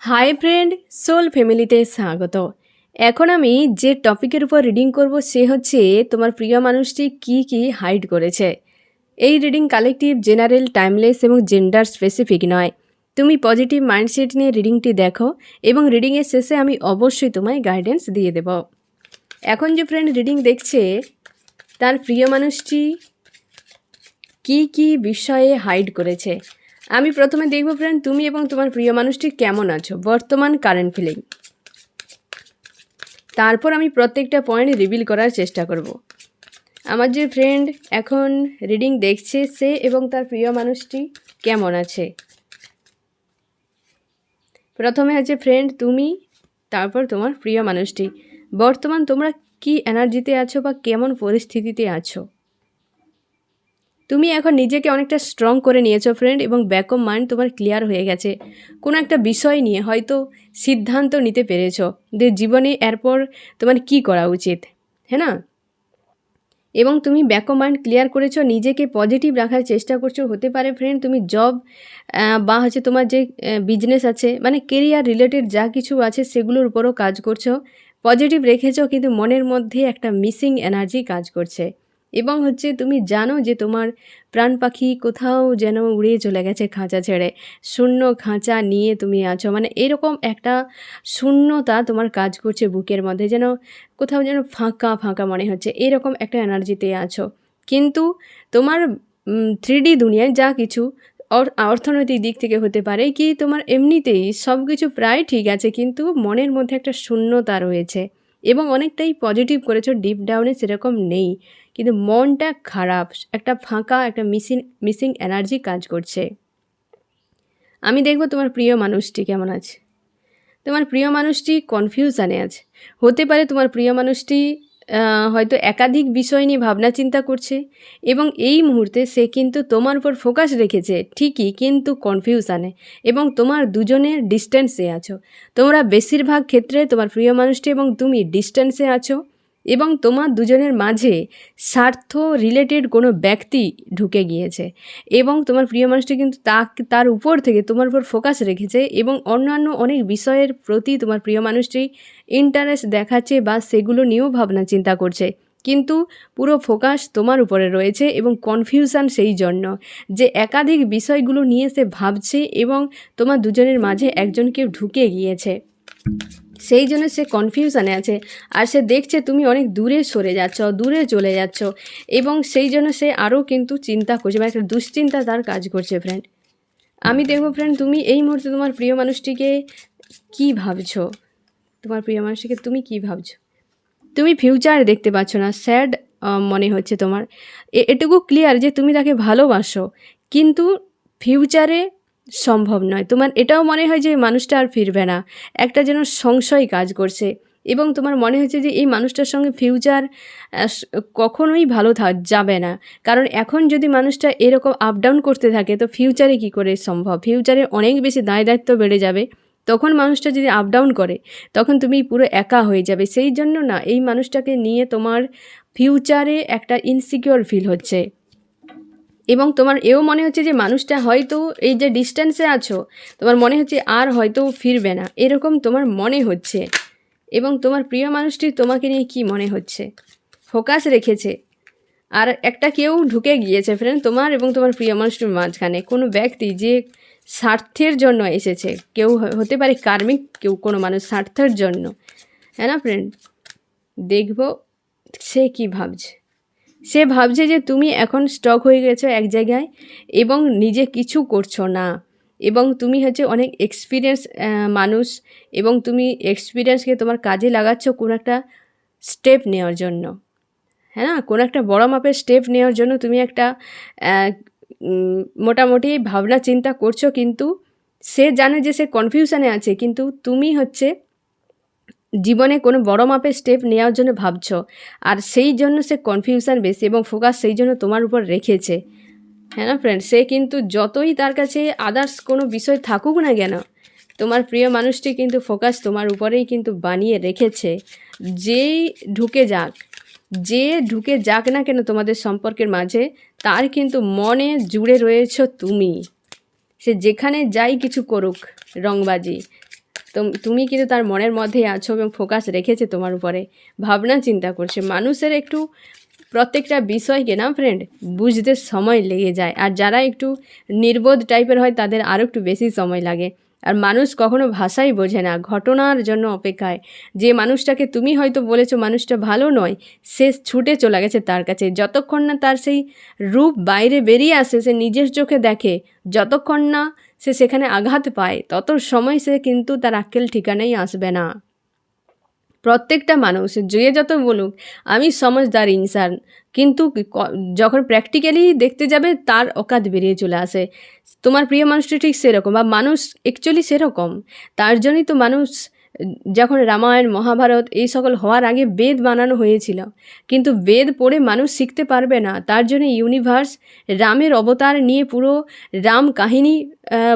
Hi friend soul ফ্যামিলিতে স্বাগত। এখন আমি যে টপিকের উপর রিডিং করব সে হচ্ছে তোমার প্রিয় মানুষটি কি কি হাইড করেছে। এই রিডিং কালেকটিভ, জেনারেল, টাইমলেস এবং জেন্ডার স্পেসিফিক নয়। তুমি পজিটিভ মাইন্ডসেট নিয়ে রিডিংটি দেখো এবং রিডিংয়ের শেষে আমি অবশ্যই তোমায় গাইডেন্স দিয়ে দেব। এখন যে ফ্রেন্ড রিডিং দেখছে, তার প্রিয় মানুষটি কি কি বিষয়ে হাইড করেছে। আমি প্রথমে দেখব ফ্রেন্ড তুমি এবং তোমার প্রিয় মানুষটি কেমন আছো? বর্তমান কারেন্ট ফিলিং তারপর আমি প্রত্যেকটা পয়েন্ট রিভিল করার চেষ্টা করব। আমার যে ফ্রেন্ড এখন রিডিং দেখছে, সে এবং তার প্রিয় মানুষটি কেমন আছে? প্রথমে আছে ফ্রেন্ড তুমি, তারপর তোমার প্রিয় মানুষটি। বর্তমান তোমরা কি এনার্জিতে আছো বা কেমন পরিস্থিতিতে আছো? তুমি এখন নিজেকে অনেকটা স্ট্রং করে নিয়েছো ফ্রেন্ড এবং ব্যাক অফ মাইন্ড তোমার ক্লিয়ার হয়ে গেছে। কোনো একটা বিষয় নিয়ে হয়তো সিদ্ধান্ত নিতে পেরেছ যে জীবনে এরপর তোমার কি করা উচিত হ্যাঁ না? এবং তুমি ব্যাক অফ মাইন্ড ক্লিয়ার করেছ, নিজেকে পজিটিভ রাখার চেষ্টা করছ, হতে পারে ফ্রেন্ড তুমি জব বা হচ্ছে তোমার যে বিজনেস আছে মানে কেরিয়ার রিলেটেড যা কিছু আছে সেগুলোর উপরও কাজ করছ। পজিটিভ রেখেছো, কিন্তু মনের মধ্যে একটা মিসিং এনার্জি কাজ করছে। এবং হচ্ছে তুমি জানো যে তোমার প্রাণ পাখি কোথাও যেন উড়ে চলে গেছে খাঁচা ছেড়ে। শূন্য খাঁচা নিয়ে তুমি আছো। মানে এরকম একটা শূন্যতা তোমার কাজ করছে বুকের মধ্যে, যেন কোথাও যেন ফাঁকা ফাঁকা মনে হচ্ছে। এরকম একটা এনার্জিতে আছো। কিন্তু তোমার থ্রি দুনিয়ায় যা কিছু অর্থনৈতিক দিক থেকে হতে পারে কি তোমার এমনিতেই সব কিছু প্রায় ঠিক আছে, কিন্তু মনের মধ্যে একটা শূন্যতা রয়েছে। এবং অনেকটাই পজিটিভ করেছ ডিপ ডাউনে সেরকম নেই। কিন্তু মনটা খারাপ, একটা ফাঁকা, একটা মিসিং মিসিং এনার্জি কাজ করছে। আমি দেখব তোমার প্রিয় মানুষটি কেমন আছে। তোমার প্রিয় মানুষটি কনফিউশানে আছে। হতে পারে তোমার প্রিয় মানুষটি হয়তো একাধিক বিষয় নিয়ে ভাবনা চিন্তা করছে এবং এই মুহূর্তে সে কিন্তু তোমার উপর ফোকাস রেখেছে ঠিকই, কিন্তু কনফিউশানে এবং তোমার দুজনের ডিস্টেন্সে আছো। তোমরা বেশিরভাগ ক্ষেত্রে তোমার প্রিয় মানুষটি এবং তুমি ডিস্টেন্সে আছো। এবং তোমার দুজনের মাঝে স্বার্থ রিলেটেড কোনো ব্যক্তি ঢুকে গিয়েছে। এবং তোমার প্রিয় মানুষটি কিন্তু তা তার উপর থেকে তোমার উপর ফোকাস রেখেছে এবং অন্যান্য অনেক বিষয়ের প্রতি তোমার প্রিয় মানুষটি ইন্টারেস্ট দেখাচ্ছে বা সেগুলো নিয়েও ভাবনা চিন্তা করছে। কিন্তু পুরো ফোকাস তোমার উপরে রয়েছে এবং কনফিউশন সেই জন্য যে একাধিক বিষয়গুলো নিয়ে সে ভাবছে এবং তোমার দুজনের মাঝে একজন কেউ ঢুকে গিয়েছে। সেই জন্য সে কনফিউশানে আছে। আর সে দেখছে তুমি অনেক দূরে সরে যাচ্ছ, দূরে চলে যাচ্ছ। এবং সেই জন্য সে আরও কিন্তু চিন্তা করছে মানে একটা দুশ্চিন্তা তার কাজ করছে ফ্রেন্ড আমি দেখব ফ্রেন্ড তুমি এই মুহূর্তে তোমার প্রিয় মানুষটিকে কি ভাবছ? তোমার প্রিয় মানুষটিকে তুমি কি ভাবছ? তুমি ফিউচার দেখতে পাচ্ছ না স্যাড মনে হচ্ছে তোমার। এটুকু ক্লিয়ার যে তুমি তাকে ভালোবাসো। কিন্তু ফিউচারে সম্ভব নয়। তোমার এটাও মনে হয় যে মানুষটা আর ফিরবে না। একটা যেন সংশয় কাজ করছে। এবং তোমার মনে হচ্ছে যে এই মানুষটার সঙ্গে ফিউচার কখনোই ভালো যাবে না। কারণ এখন যদি মানুষটা এরকম আপ ডাউন করতে থাকে, তো ফিউচারে কি করে সম্ভব? ফিউচারে অনেক বেশি দায় দায়িত্ব বেড়ে যাবে। তখন মানুষটা যদি আপ ডাউন করে, তখন তুমি পুরো একা হয়ে যাবে। সেই জন্য না, এই মানুষটাকে নিয়ে তোমার ফিউচারে একটা ইনসিকিওর ফিল হচ্ছে। এবং তোমার এও মনে হচ্ছে যে মানুষটা হয়তো এই যে ডিস্টেন্সে আছো, তোমার মনে হচ্ছে আর হয়তো ফিরবে না। এরকম তোমার মনে হচ্ছে। এবং তোমার প্রিয় মানুষটি তোমাকে নিয়ে কি মনে হচ্ছে? ফোকাস রেখেছে। আর একটা কেউ ঢুকে গিয়েছে ফ্রেন্ড তোমার এবং তোমার প্রিয় মানুষটির মাঝখানে। কোনো ব্যক্তি যে স্বার্থের জন্য এসেছে, কেউ হতে পারে কার্মিক, কেউ কোনো মানুষ স্বার্থের জন্য। হ্যাঁ না ফ্রেন্ড দেখব সে কি ভাবছে। সে ভাবছে যে তুমি এখন স্টক হয়ে গেছো এক জায়গায় এবং নিজে কিছু করছ না। এবং তুমি হচ্ছে অনেক এক্সপিরিয়েন্স মানুষ এবং তুমি এক্সপিরিয়েন্সকে তোমার কাজে লাগাচ্ছ কোনো একটা স্টেপ নেওয়ার জন্য। হ্যাঁ না? কোনো একটা বড় মাপের স্টেপ নেওয়ার জন্য তুমি একটা মোটামুটি ভাবনা চিন্তা করছ কিন্তু সে জানে যে সে কনফিউশনে আছে কিন্তু তুমি হচ্ছে জীবনে কোনো বড় মাপের স্টেপ নেওয়ার জন্য ভাবছ। আর সেই জন্য সে কনফিউশান বেশি এবং ফোকাস সেই জন্য তোমার উপর রেখেছে। হ্যাঁ না ফ্রেন্ড সে কিন্তু যতই তার কাছে আদার্স কোনো বিষয় থাকুক না কেন, তোমার প্রিয় মানুষটি কিন্তু ফোকাস তোমার উপরেই কিন্তু বানিয়ে রেখেছে। যেই ঢুকে যাক, যে ঢুকে যাক না কেন তোমাদের সম্পর্কের মাঝে, তার কিন্তু মনে জুড়ে রয়েছ তুমি। সে যেখানে যাই কিছু করুক, রংবাজি তুম- কিন্তু তার মনের মধ্যেই আছো এবং ফোকাস রেখেছে তোমার উপরে। ভাবনা চিন্তা করছে। মানুষের একটু প্রত্যেকটা বিষয়কে না ফ্রেন্ড বুঝতে সময় লেগে যায়। আর যারা একটু নির্বোধ টাইপের হয়, তাদের আরও একটু বেশি সময় লাগে। আর মানুষ কখনো ভাষাই বোঝে না। ঘটনার জন্য অপেক্ষায়। যে মানুষটাকে তুমি হয়তো বলেছ মানুষটা ভালো নয়, সে ছুটে চলে গেছে তার কাছে। যতক্ষণ না তার সেই রূপ বাইরে বেরিয়ে আসে, সে নিজের চোখে দেখে, যতক্ষণ না সে সেখানে আঘাত পায় তত সময় সে কিন্তু তার আক্কেল ঠিকানাই আসবে না। প্রত্যেকটা মানুষ, যে যত বলুক, আমি সমাজদার ইনসান কিন্তু যখন প্র্যাকটিক্যালি দেখতে যাবে, তার অকাত বেরিয়ে চলে আসে। তোমার প্রিয় মানুষটি ঠিক সেরকম, বা মানুষ অ্যাকচুয়ালি সেরকম। তার জন্যই তো মানুষ যখন রামায়ণ, মহাভারত এই সকল হওয়ার আগে বেদ বানানো হয়েছিল। কিন্তু বেদ পড়ে মানুষ শিখতে পারবে না। তার জন্য ইউনিভার্স রামের অবতার নিয়ে পুরো রাম কাহিনী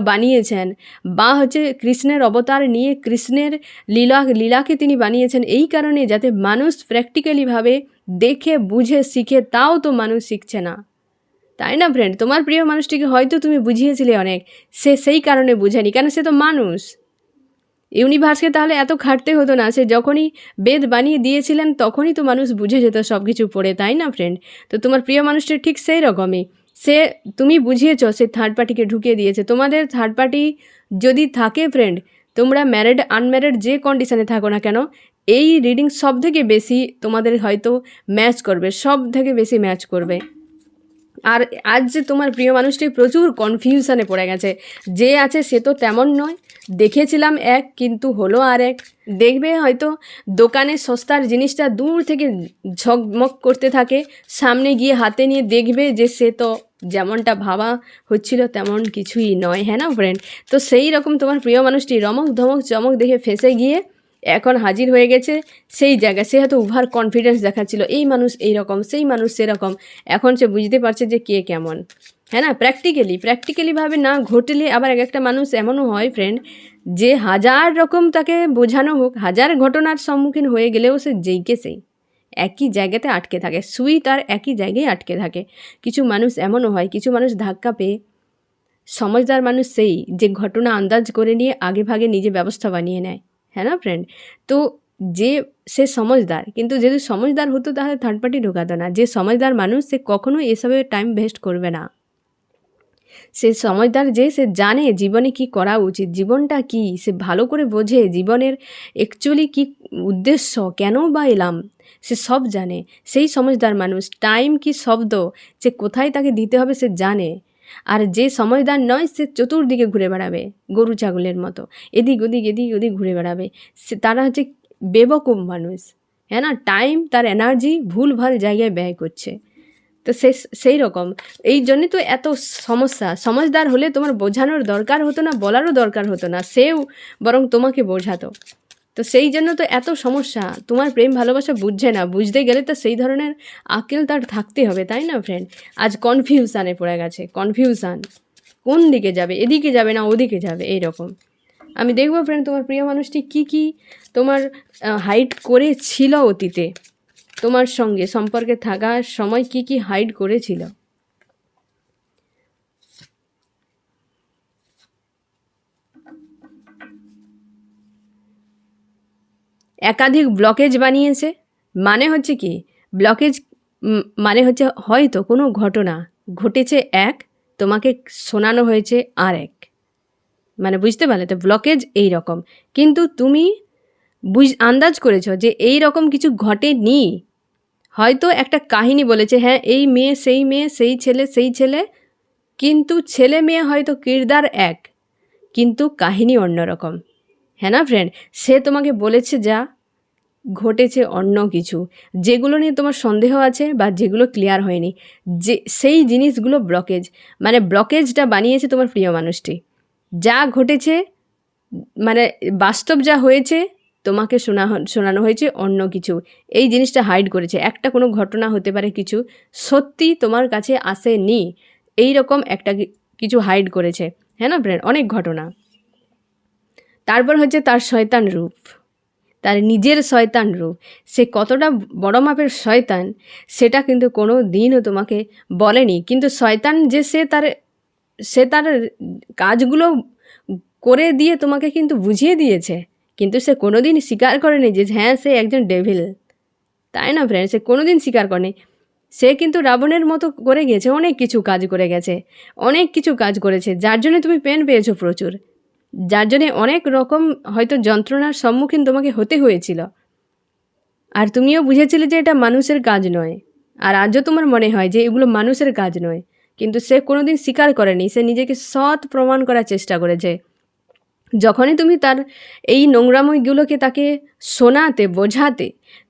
বানিয়েছেন। বা হচ্ছে কৃষ্ণের অবতার নিয়ে কৃষ্ণের লীলা, লীলাকে তিনি বানিয়েছেন। এই কারণে যাতে মানুষ প্র্যাকটিক্যালিভাবে দেখে, বুঝে, শিখে, তাও তো মানুষ শিখছে না। তাই না ফ্রেন্ড তোমার প্রিয় মানুষটিকে হয়তো তুমি বুঝিয়েছিলে অনেক। সে সেই কারণে বুঝেনি। কেন? সে তো মানুষ। ইউনিভার্সকে তাহলে এত খাটতে হতো না। সে যখনই বেদ বানিয়ে দিয়েছিলেন, তখনই তো মানুষ বুঝে যেত সব কিছু পড়ে, তাই না ফ্রেন্ড তো তোমার প্রিয় মানুষটি ঠিক সেই রকমই। সে, তুমি বুঝিয়েছো সে থার্ড পার্টিকে ঢুকিয়ে দিয়েছে। তোমাদের থার্ড পার্টি যদি থাকে ফ্রেন্ড তোমরা ম্যারিড আনম্যারিড যে কন্ডিশনে থাকো না কেন, এই রিডিং সব থেকে বেশি তোমাদের হয়তো ম্যাচ করবে সব থেকে বেশি ম্যাচ করবে। আর আজ যে তোমার প্রিয় মানুষটি প্রচুর কনফিউশনে পড়ে গেছে। যে আছে সে তো তেমন নয়। দেখেছিলাম এক, কিন্তু হলো আর এক দেখবে হয়তো দোকানে সস্তার জিনিসটা দূর থেকে ঝকমক করতে থাকে। সামনে গিয়ে হাতে নিয়ে দেখবে যে সে তো যেমনটা ভাবা হচ্ছিল তেমন কিছুই নয় হ্যাঁ না ফ্রেন্ড তো সেই রকম তোমার প্রিয় মানুষটি রমক ধমক চমক দেখে ফেসে গিয়ে এখন হাজির হয়ে গেছে, সেই জায়গায় সে হয়তো ওভার কনফিডেন্স দেখাচ্ছিল, এই মানুষ এই রকম সেই মানুষ সেরকম। এখন সে বুঝতে পারছে যে কে কেমন। হ্যাঁ না? প্র্যাকটিক্যালি প্র্যাকটিক্যালিভাবে না, ঘটলে আবার এক একটা মানুষ এমনও হয় ফ্রেন্ড যে হাজার রকম তাকে বোঝানো হোক, হাজার ঘটনার সম্মুখীন হয়ে গেলেও সে যেইকে সেই। একই জায়গাতে আটকে থাকে সুই তার একই জায়গায় আটকে থাকে। কিছু মানুষ এমনও হয়, কিছু মানুষ ধাক্কা পেয়ে, সমঝদার মানুষ সেই যে ঘটনা আন্দাজ করে নিয়ে আগে ভাগে নিজে ব্যবস্থা বানিয়ে নেয়। হ্যাঁ না ফ্রেন্ড তো যে সে সমঝদার কিন্তু যদি সমঝদার হতো তাহলে থার্ড পার্টি ঢোকাতো না যে সমঝদার মানুষ সে কখনো এসবে টাইম ভেস্ট করবে না সে সমঝদার যে সে জানে জীবনে কি করা উচিত জীবনটা কি সে ভালো করে বোঝে জীবনের অ্যাকচুয়ালি কি উদ্দেশ্য কেন বা এলাম সে সব জানে সেই সমঝদার মানুষ টাইম কি শব্দ? যে কোথায় তাকে দিতে হবে সে জানে। আর যে সমঝদার নয়, সে চতুর্দিকে ঘুরে বেড়াবে, গরু ছাগলের মতো। এদিক ওদিক এদিক ওদিক ঘুরে বেড়াবে। সে, তারা হচ্ছে বেবকুম মানুষ। হ্যাঁ না? টাইম তার এনার্জি ভুলভাল জায়গায় ব্যয় করছে। তো সে, সেই রকম। এই জন্যই তো এত সমস্যা। সমঝদার হলে তোমার বোঝানোর দরকার হতো না, বলারও দরকার হতো না। সেও বরং তোমাকে বোঝাতো। তো সেই জন্য তো এত সমস্যা। তোমার প্রেম, ভালোবাসা বুঝছে না। বুঝতে গেলে তো সেই ধরনের আকেল তার থাকতে হবে, তাই না ফ্রেন্ড আজ কনফিউশানে পড়ে গেছে কনফিউশান কোন দিকে যাবে? এদিকে যাবে না, ওদিকে যাবে? এই রকম আমি দেখব ফ্রেন্ড তোমার প্রিয় মানুষটি কি কি তোমার হাইট করেছিল অতীতে? তোমার সঙ্গে, সম্পর্কে থাকার সময় কি কি হাইড করেছিল? একাধিক ব্লকেজ বানিয়েছে। মানে হচ্ছে কি? ব্লকেজ মানে হচ্ছে হয়তো কোনো ঘটনা ঘটেছে এক, তোমাকে শোনানো হয়েছে আর এক। মানে বুঝতে পারলে তো ব্লকেজ এই রকম। কিন্তু তুমি বুঝ, আন্দাজ করেছ যে এই রকম কিছু ঘটেনি। হয়তো একটা কাহিনী বলেছে হ্যাঁ এই মেয়ে, সেই মেয়ে, সেই ছেলে সেই ছেলে, কিন্তু ছেলে মেয়ে হয়তো কিরদার এক, কিন্তু কাহিনী অন্যরকম হ্যাঁ না ফ্রেন্ড সে তোমাকে বলেছে যা ঘটেছে অন্য কিছু। যেগুলো নিয়ে তোমার সন্দেহ আছে বা যেগুলো ক্লিয়ার হয়নি। যে, সেই জিনিসগুলো ব্লকেজ মানে ব্লকেজটা বানিয়েছে তোমার প্রিয় মানুষটি। যা ঘটেছে মানে বাস্তব যা হয়েছে, তোমাকে শোনা শোনানো হয়েছে অন্য কিছু। এই জিনিসটা হাইড করেছে। একটা কোনো ঘটনা হতে পারে কিছু সত্যি তোমার কাছে আসেনি। এই রকম একটা কিছু হাইড করেছে। হ্যাঁ না ফ্রেন্ড অনেক ঘটনা। তারপর হচ্ছে তার শয়তান রূপ। তার নিজের শয়তান রূপ। সে কতটা বড় মাপের শয়তান, সেটা কিন্তু কোনো দিনও তোমাকে বলেনি। কিন্তু শয়তান যে সে তার সে তার কাজগুলো করে দিয়ে তোমাকে কিন্তু বুঝিয়ে দিয়েছে। কিন্তু সে কোনো দিন স্বীকার করেনি যে হ্যাঁ সে একজন ডেভিল তাই না ফ্রেন্ড সে কোনো দিন স্বীকার করেনি। সে কিন্তু রাবণের মতো করে গেছে, অনেক কিছু কাজ করে গেছে, অনেক কিছু কাজ করেছে, যার জন্য তুমি পেন পেয়েছ প্রচুর। যার জন্যে অনেক রকম হয়তো যন্ত্রণার সম্মুখীন তোমাকে হতে হয়েছিল। আর তুমিও বুঝেছিলে যে এটা মানুষের কাজ নয়। আর আজও তোমার মনে হয় যে এগুলো মানুষের কাজ নয়। কিন্তু সে কোনোদিন স্বীকার করেনি। সে নিজেকে সৎ প্রমাণ করার চেষ্টা করেছে। যখনই তুমি তার এই নোংরাময়গুলোকে তাকে শোনাতে, বোঝাতে,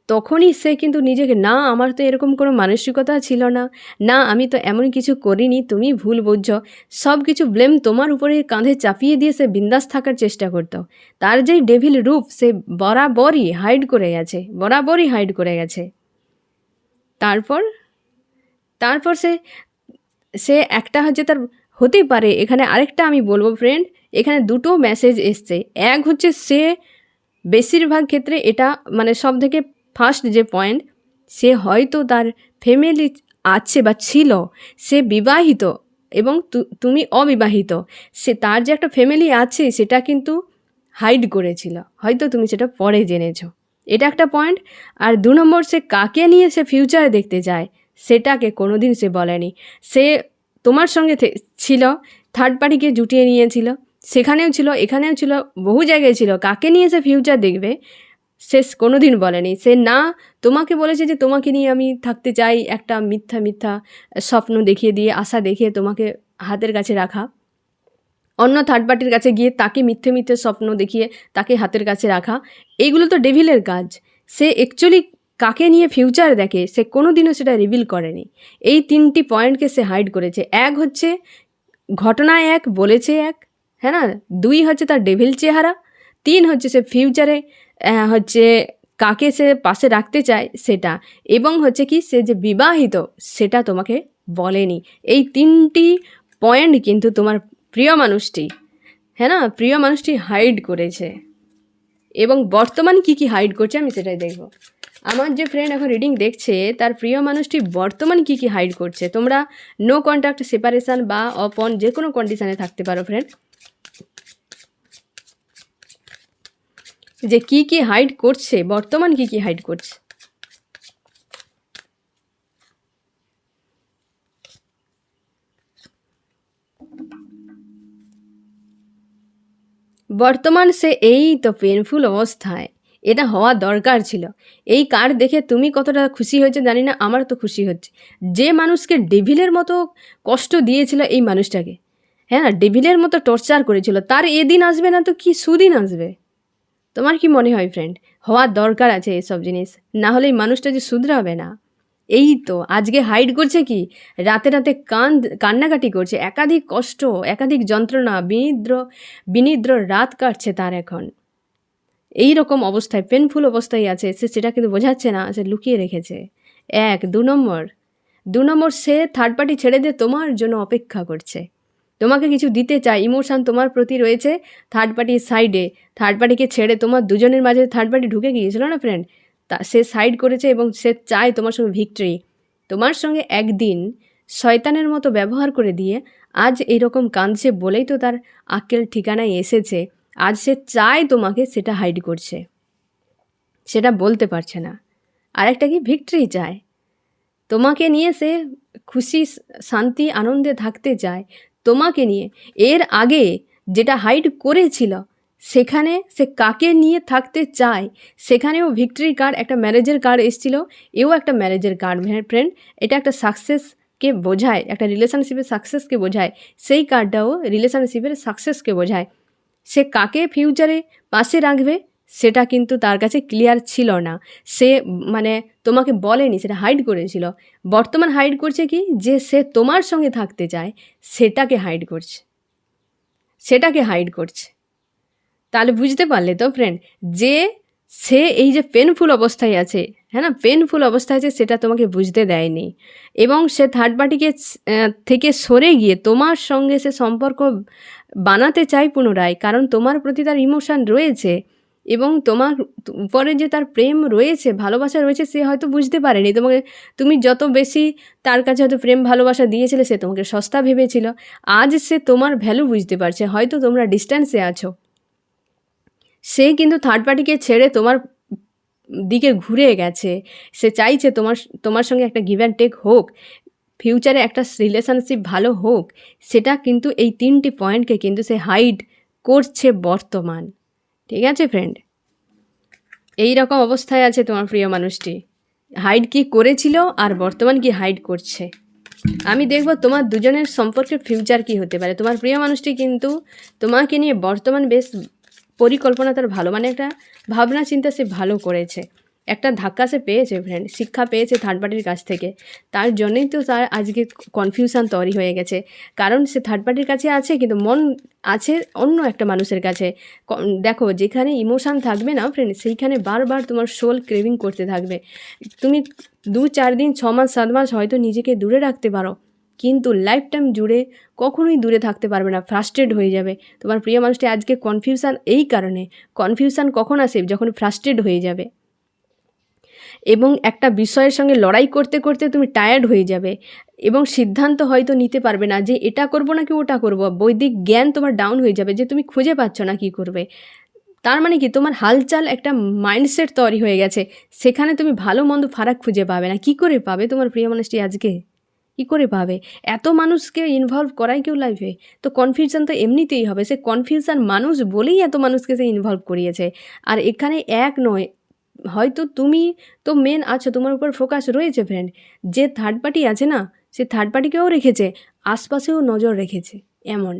তখনই সে কিন্তু নিজেকে, না, আমার তো এরকম কোনো মানসিকতা ছিল না। না, আমি তো এমন কিছু করিনি, তুমি ভুল বুঝছ। সব কিছু ব্লেম তোমার উপরে কাঁধে চাপিয়ে দিয়ে সে বিন্দাস থাকার চেষ্টা করতো। তার যেই ডেভিল রূপ, সে বরাবরই হাইড করে গেছে, বরাবরই হাইড করে গেছে। তারপর? তারপর সে সে একটা হচ্ছে তার হতে পারে, এখানে আরেকটা আমি বলব ফ্রেন্ড এখানে দুটো মেসেজ এসছে। এক হচ্ছে সে বেশিরভাগ ক্ষেত্রে এটা মানে সব থেকে ফার্স্ট যে পয়েন্ট সে হয়তো তার ফ্যামিলি আছে বা ছিল, সে বিবাহিত এবং তুমি অবিবাহিত, সে তার যে একটা ফ্যামিলি আছে সেটা কিন্তু হাইড করেছিল, হয়তো তুমি সেটা পরে জেনেছো। এটা একটা পয়েন্ট আর দু নম্বর, সে কাকে নিয়ে সে ফিউচার দেখতে যায়, সেটাকে কোনো দিন সে বলেনি। সে তোমার সঙ্গে ছিল থার্ড পার্টিকে জুটিয়ে নিয়েছিল সেখানেও ছিল, এখানেও ছিল, বহু জায়গায় ছিল। কাকে নিয়ে সে ফিউচার দেখবে, সে কোনো দিন বলেনি। সে না, তোমাকে বলেছে যে তোমাকে নিয়ে আমি থাকতে চাই, একটা মিথ্যা মিথ্যা স্বপ্ন দেখিয়ে দিয়ে, আশা দেখিয়ে তোমাকে হাতের কাছে রাখা। অন্য থার্ড পার্টির কাছে গিয়ে তাকে মিথ্যে মিথ্যে স্বপ্ন দেখিয়ে তাকে হাতের কাছে রাখা এইগুলো তো ডেভিলের কাজ। সে অ্যাকচুয়ালি কাকে নিয়ে ফিউচার দেখে, সে কোনো দিনও সেটা রিভিল করেনি। এই তিনটি পয়েন্টকে সে হাইড করেছে। এক হচ্ছে ঘটনা এক, বলেছে এক হ্যাঁ না দুই হচ্ছে তার ডেভিল চেহারা তিন হচ্ছে সে ফিউচারে হচ্ছে কাকে সে পাশে রাখতে চায় সেটা এবং হচ্ছে কি সে যে বিবাহিত সেটা তোমাকে বলেনি এই তিনটি পয়েন্ট কিন্তু তোমার প্রিয় মানুষটি হ্যাঁ না প্রিয় মানুষটি হাইড করেছে এবং বর্তমান কি কি হাইড করছে আমি সেটাই দেখব আমার যে ফ্রেন্ড এখন রিডিং দেখছে তার প্রিয় মানুষটি বর্তমান কি কি হাইড করছে তোমরা নো কন্ট্যাক্ট সেপারেশান বা অপন যে কোনো কন্ডিশানে থাকতে পারো ফ্রেন্ড যে কি কি হাইড করছে, বর্তমান কি কি হাইড করছে? বর্তমান সে এই তো পেনফুল অবস্থায়। এটা হওয়া দরকার ছিল। এই কার্ড দেখে তুমি কতটা খুশি হয়েছে জানি না, আমার তো খুশি হচ্ছে। যে মানুষকে ডেভিলের মতো কষ্ট দিয়েছিল এই মানুষটাকে। হ্যাঁ ডেভিলের মতো টর্চার করেছিল। তার এদিন আসবে না তো কি সুদিন আসবে? তোমার কি মনে হয় ফ্রেন্ড হওয়ার দরকার আছে এসব জিনিস। না হলে মানুষটা যে শুধরাবে না। এই তো, আজকে হাইড করছে কি? রাতে রাতে কান, কান্নাকাটি করছে। একাধিক কষ্ট, একাধিক যন্ত্রণা, বিনিদ্র বিনিদ্র রাত কাটছে তার এখন। এই রকম অবস্থায় পেনফুল অবস্থায় আছে। সে সেটা কিন্তু বোঝাচ্ছে না, সে লুকিয়ে রেখেছে। এক, দু নম্বর। দু নম্বর, সে থার্ড পার্টি ছেড়ে দিয়ে তোমার জন্য অপেক্ষা করছে। তোমাকে কিছু দিতে চায় ইমোশান তোমার প্রতি রয়েছে থার্ড পার্টির সাইডে থার্ড পার্টিকে ছেড়ে তোমার দুজনের মাঝে থার্ড পার্টি ঢুকে গিয়েছিল না ফ্রেন্ড তা সে সাইড করেছে এবং সে চায় তোমার সঙ্গে ভিক্টরি তোমার সঙ্গে একদিন শয়তানের মতো ব্যবহার করে দিয়ে আজ এইরকম কাঁদছে বলেই তো তার আক্কেল ঠিকানায় এসেছে। আজ সে চায় তোমাকে সেটা হাইড করছে। সেটা বলতে পারছে না। আরেকটা কি? ভিক্টরি চায়। তোমাকে নিয়ে সে খুশি, শান্তি, আনন্দে থাকতে চায়। তোমাকে নিয়ে। এর আগে যেটা হাইড করেছিল, সেখানে সে কাকে নিয়ে থাকতে চায়, সেখানেও ভিক্টরি কার্ড একটা ম্যারেজের কার্ড এসেছিল, এও একটা ম্যারেজের কার্ড ফ্রেন্ড এটা একটা সাকসেসকে বোঝায়, একটা রিলেশনশিপের সাকসেসকে বোঝায়, সেই কার্ডটাও রিলেশনশিপের সাকসেসকে বোঝায়। সে কাকে ফিউচারে পাশে রাখবে? সেটা কিন্তু তার কাছে ক্লিয়ার ছিল না। সে মানে তোমাকে বলেনি, সেটা হাইড করেছিল। বর্তমান হাইড করছে কি? যে সে তোমার সঙ্গে থাকতে চায়, সেটাকে হাইড করছে। সেটাকে হাইড করছে। তাহলে বুঝতে পারলে তো ফ্রেন্ড যে সে এই যে পেনফুল অবস্থায় আছে হ্যাঁ না? পেনফুল অবস্থায় আছে, সেটা তোমাকে বুঝতে দেয়নি। এবং সে থার্ড পার্টিকে থেকে সরে গিয়ে তোমার সঙ্গে সে সম্পর্ক বানাতে চায় পুনরায়, কারণ তোমার প্রতি তার ইমোশান রয়েছে। এবং তোমার উপরে যে তার প্রেম রয়েছে, ভালোবাসা রয়েছে, সে হয়তো বুঝতে পারেনি। তোমাকে, তুমি যত বেশি তার কাছে হয়তো প্রেম, ভালোবাসা দিয়েছিলে, সে তোমাকে সস্তা ভেবেছিল। আজ সে তোমার ভ্যালু বুঝতে পারছে। হয়তো তোমরা ডিস্ট্যান্সে আছো। সে কিন্তু থার্ড পার্টিকে ছেড়ে তোমার দিকে ঘুরে গেছে। সে চাইছে তোমার তোমার সঙ্গে একটা গিভ অ্যান্ড টেক হোক। ফিউচারে একটা রিলেশনশিপ ভালো হোক। সেটা কিন্তু এই তিনটি পয়েন্টকে কিন্তু সে হাইড করছে বর্তমান। ঠিক আছে ফ্রেন্ড এই রকম অবস্থায় আছে তোমার প্রিয় মানুষটি। হাইড কি করেছিল আর বর্তমান কি হাইড করছে? আমি দেখব তোমার দুজনের সম্পর্কের ফিউচার কি হতে পারে। তোমার প্রিয় মানুষটি কিন্তু তোমাকে নিয়ে বর্তমান বেশ পরিকল্পনা, তার ভালো মানে একটা ভাবনা চিন্তা সে ভালো করেছে। একটা ধাক্কা সে পেয়েছে ফ্রেন্ড শিক্ষা পেয়েছে থার্ড পার্টির কাছ থেকে। তার জন্যই তো তার আজকে কনফিউশন তৈরি হয়ে গেছে। কারণ সে থার্ড পার্টির কাছে আছে, কিন্তু মন আছে অন্য একটা মানুষের কাছে। দেখো, যেখানে ইমোশান থাকবে না ফ্রেন্ড সেইখানে বারবার তোমার সোল ক্রেভিং করতে থাকবে। তুমি দু চার দিন, ছ মাস, সাত মাস হয়তো নিজেকে দূরে রাখতে পারো, কিন্তু লাইফ টাইম জুড়ে কখনোই দূরে থাকতে পারবে না ফ্রাস্ট্রেট হয়ে যাবে। তোমার প্রিয় মানুষটি আজকে কনফিউশান এই কারণে। কনফিউশান কখন আসে? যখন ফ্রাস্ট্রেট হয়ে যাবে। এবং একটা বিষয়ের সঙ্গে লড়াই করতে করতে তুমি টায়ার্ড হয়ে যাবে। এবং সিদ্ধান্ত হয়তো নিতে পারবে না যে এটা করব নাকি ওটা করব। বৈদিক জ্ঞান তোমার ডাউন হয়ে যাবে যে তুমি খুঁজে পাচ্ছ না কি করবে। তার মানে কি? তোমার হালচাল একটা মাইন্ডসেট তৈরি হয়ে গেছে। সেখানে তুমি ভালো মন্দ ফারাক খুঁজে পাবে না। কি করে পাবে তোমার প্রিয় মানুষটি আজকে? কী করে পাবে? এত মানুষকে ইনভলভ করাই কেউ লাইফে তো কনফিউশন তো এমনিতেই হবে। সে কনফিউশন মানুষ বলেই এত মানুষকে সে ইনভলভ করিয়েছে। আর এখানে এক নয় হয়তো তুমি তো মেন আছো, তোমার উপর ফোকাস রয়েছে ফ্রেন্ড যে থার্ড পার্টি আছে না, সে থার্ড পার্টিকেও রেখেছে, আশপাশেও নজর রেখেছে, এমন।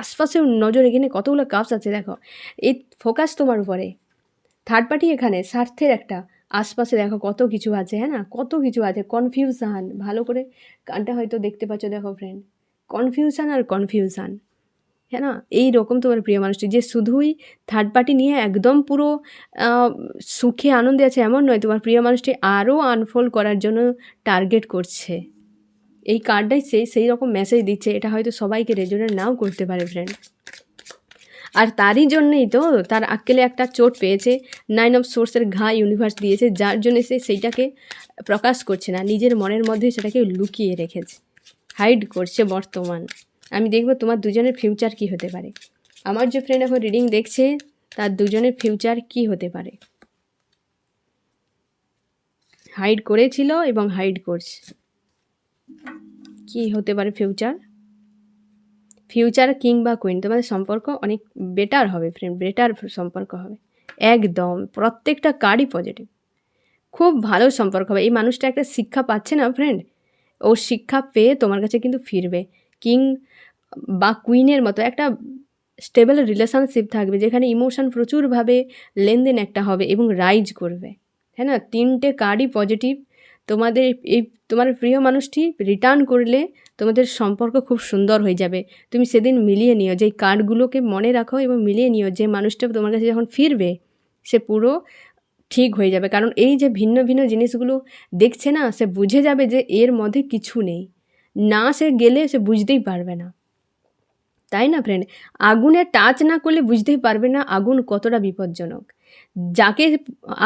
আশপাশেও নজর এখানে কতগুলো কাপস আছে দেখো। এই ফোকাস তোমার উপরে। থার্ড পার্টি এখানে, স্বার্থের একটা। আশপাশে দেখো কত কিছু আছে হ্যাঁ না? কত কিছু আছে। কনফিউশন ভালো করে গানটা হয়তো দেখতে পাচ্ছ, দেখো ফ্রেন্ড কনফিউশান আর কনফিউশন হ্যাঁ না? এই রকম তোমার প্রিয় মানুষটি যে শুধুই থার্ড পার্টি নিয়ে একদম পুরো সুখে আনন্দে আছে এমন নয়, তোমার প্রিয় মানুষটি আরও আনফোল্ড করার জন্য টার্গেট করছে। এই কার্ডটাই সেই সেই রকম মেসেজ দিচ্ছে, এটা হয়তো সবাইকে রেজোনেট নাও করতে পারে ফ্রেন্ড আর তারই জন্যই তো তার আক্কেলে একটা চোট পেয়েছে নাইন অফ সোর্সের ঘা ইউনিভার্স দিয়েছে, যার জন্য সে সেইটাকে প্রকাশ করছে না, নিজের মনের মধ্যে সেটাকে লুকিয়ে রেখেছে হাইড করছে বর্তমান। আমি দেখব তোমার দুজনের ফিউচার কি হতে পারে। আমার যে ফ্রেন্ড এখন রিডিং দেখছে, তার দুজনের ফিউচার কি হতে পারে। হাইড করেছিল এবং হাইড করছে। কি হতে পারে ফিউচার ফিউচার কিং বা কুইন তোমাদের সম্পর্ক অনেক বেটার হবে ফ্রেন্ড বেটার সম্পর্ক হবে। একদম, প্রত্যেকটা কার্ডই পজিটিভ খুব ভালো সম্পর্ক হবে। এই মানুষটা একটা শিক্ষা পাচ্ছে না ফ্রেন্ড ও শিক্ষা পেয়ে তোমার কাছে কিন্তু ফিরবে। কিং বা কুইনের মতো একটা স্টেবল রিলেশনশিপ থাকবে, যেখানে ইমোশন প্রচুরভাবে লেনদেন একটা হবে এবং রাইজ করবে। হ্যাঁ না? তিনটে কার্ডই পজিটিভ। তোমাদের এই তোমার প্রিয় মানুষটি রিটার্ন করলে তোমাদের সম্পর্ক খুব সুন্দর হয়ে যাবে। তুমি সেদিন মিলিয়ে নিও যে কার্ডগুলোকে মনে রাখো এবং মিলিয়ে নিও যে মানুষটা তোমার কাছে যখন ফিরবে, সে পুরো ঠিক হয়ে যাবে। কারণ এই যে ভিন্ন ভিন্ন জিনিসগুলো দেখছে না, সে বুঝে যাবে যে এর মধ্যে কিছু নেই। না সে গেলে সে বুঝতেই পারবে না। তাই না ফ্রেন্ড আগুনে টাচ না করলে বুঝতেই পারবে না আগুন কতটা বিপজ্জনক। যাকে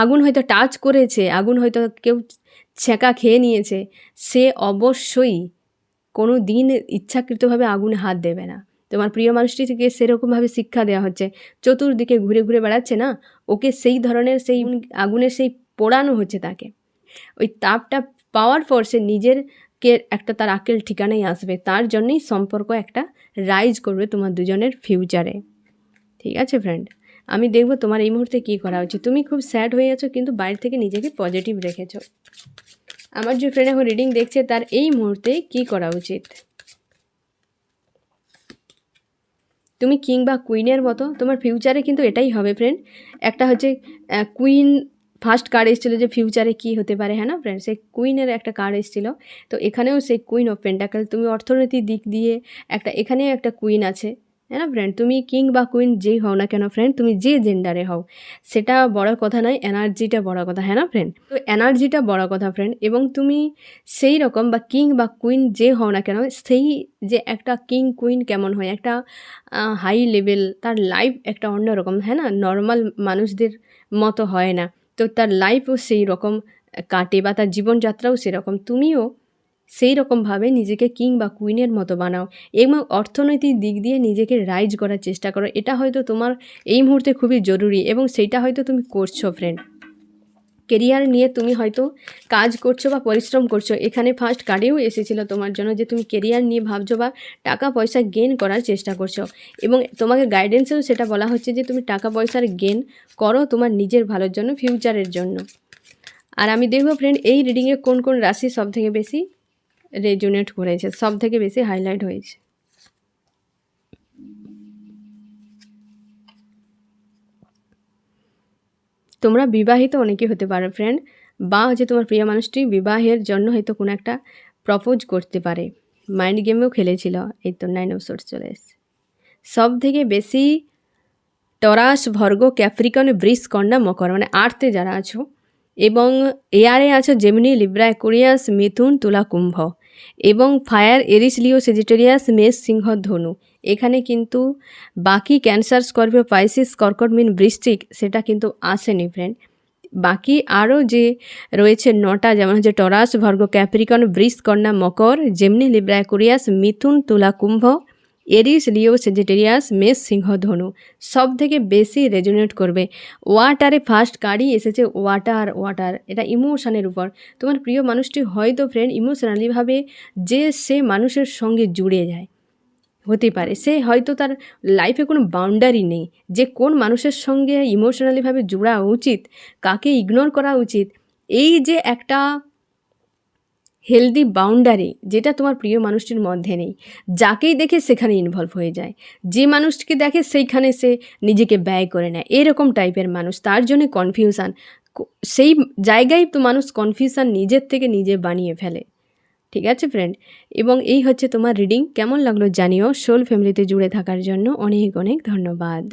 আগুন হয়তো টাচ করেছে, আগুন হয়তো কেউ ছেঁকা খেয়ে নিয়েছে, সে অবশ্যই কোনো দিন ইচ্ছাকৃতভাবে আগুনে হাত দেবে না। তোমার প্রিয় মানুষটি থেকে সেরকমভাবে শিক্ষা দেওয়া হচ্ছে। চতুর্দিকে ঘুরে ঘুরে বেড়াচ্ছে না? ওকে সেই ধরনের সেই আগুনের সেই পোড়ানো হচ্ছে তাকে। ওই তাপটা পাওয়ার পর সে নিজের কে একটা তার আকেল ঠিকানায় আসবে। তার জন্যই সম্পর্ক একটা রাইজ করবে তোমার দুজনের ফিউচারে ঠিক আছে ফ্রেন্ড আমি দেখব তোমার এই মুহূর্তে কী করা উচিত। তুমি খুব স্যাড হয়ে আছো, কিন্তু বাইরে থেকে নিজেকে পজিটিভ রেখেছো। আমার যে ফ্রেন্ড এখন রিডিং দেখছে, তার এই মুহূর্তে কী করা উচিত? তুমি কিং বা কুইনের মতো, তোমার ফিউচারে কিন্তু এটাই হবে ফ্রেন্ড একটা হচ্ছে কুইন ফার্স্ট কার্ড এসেছিল যে ফিউচারে কী হতে পারে হ্যাঁ না ফ্রেন্ড সেই কুইনের একটা কার্ড এসেছিল। তো এখানেও সেই কুইন অফ পেন্টাকেল তুমি অর্থনৈতিক দিক দিয়ে একটা, এখানেও একটা কুইন আছে হ্যাঁ না ফ্রেন্ড তুমি কিং বা কুইন যেই হও না কেন ফ্রেন্ড তুমি যে জেন্ডারে হও, সেটা বড় কথা নয় এনার্জিটা বড় কথা হ্যাঁ না ফ্রেন্ড তো এনার্জিটা বড় কথা ফ্রেন্ড এবং তুমি সেই রকম বা কিং বা কুইন যে হও না কেন, সেই যে একটা কিং কুইন কেমন হয়, একটা হাই লেভেল তার লাইফ একটা অন্যরকম হ্যাঁ না? নর্মাল মানুষদের মতো হয় না। তো তার লাইফও সেই রকম কাটে বা তার জীবনযাত্রাও সেরকম। তুমিও সেই রকমভাবে নিজেকে কিং বা কুইনের মতো বানাও। এবং অর্থনৈতিক দিক দিয়ে নিজেকে রাইজ করার চেষ্টা করো। এটা হয়তো তোমার এই মুহূর্তে খুবই জরুরি এবং সেইটা হয়তো তুমি করছ ফ্রেন্ড কেরিয়ার নিয়ে তুমি হয়তো কাজ করছ বা পরিশ্রম করছ, এখানে ফার্স্ট কার্ডেও এসেছিল তোমার জন্য যে তুমি কেরিয়ার নিয়ে ভাবছ বা টাকা পয়সা গেন করার চেষ্টা করছ। এবং তোমাকে গাইডেন্সেও সেটা বলা হচ্ছে যে তুমি টাকা পয়সার গেন করো তোমার নিজের ভালোর জন্য ফিউচারের জন্য। আর আমি দেখব ফ্রেন্ড এই রিডিংয়ে কোন কোন রাশি সব থেকে বেশি রেজুনেট করেছে সব থেকে বেশি হাইলাইট হয়েছে? তোমরা বিবাহিত অনেকে হতে পারো ফ্রেন্ড বা হচ্ছে তোমার প্রিয় মানুষটি বিবাহের জন্য হয়তো কোনো একটা প্রপোজ করতে পারে। মাইন্ড গেমেও খেলেছিল, এই তো নাইন অফ সোর্স চলে এসছে। সব থেকে বেশি টরাস ভর্গ ক্যাপ্রিকন ব্রিস কন্যা মকর মানে আর্থে যারা আছো এবং এয়ারে আছো জেমিনি, লিব্রা কুরিয়াস মিথুন, তুলা, কুম্ভ এবং ফায়ার, এরিস লিও সেজিটেরিয়াস মেষ, সিংহ, ধনু। এখানে কিন্তু বাকি ক্যান্সার স্করপিও পাইসিস কর্কট মিন বৃশ্চিক সেটা কিন্তু আসেনি ফ্রেন্ড বাকি আরও যে রয়েছে নটা, যেমন হচ্ছে টরাস, ভর্গ ক্যাপ্রিকন, বৃষ, কন্যা, মকর জেমনি লিব্রা কুরিয়াস মিথুন তুলা কুম্ভ এরিস, লিও, সেজিটেরিয়াস, মেষ, সিংহ, ধনু সব থেকে বেশি রেজুনেট করবে। ওয়াটারে ফার্স্ট কার্ডই এসেছে ওয়াটার ওয়াটার, এটা ইমোশনের উপর। তোমার প্রিয় মানুষটি হয়তো ফ্রেন্ড ইমোশনালিভাবে যে সে মানুষের সঙ্গে জুড়ে যায়। হতে পারে। সে হয়তো তার লাইফে কোনো বাউন্ডারি নেই। যে কোন মানুষের সঙ্গে ইমোশনালিভাবে জোড়া উচিত, কাকে ইগনোর করা উচিত, এই যে একটা হেলদি বাউন্ডারি যেটা তোমার প্রিয় মানুষটির মধ্যে নেই, যাকেই দেখে সেখানে ইনভলভ হয়ে যায়। যে মানুষকে দেখে সেইখানে সে নিজেকে ব্যয় করে নেয়। এরকম টাইপের মানুষ। তার জন্য কনফিউশান সেই জায়গায় তো মানুষ কনফিউশান নিজের থেকে নিজে বানিয়ে ফেলে। ঠিক আছে ফ্রেন্ড এবং এই হচ্ছে তোমার রিডিং কেমন লাগল জানিও। সোল ফ্যামিলিতে জুড়ে থাকার জন্য অনেক অনেক ধন্যবাদ।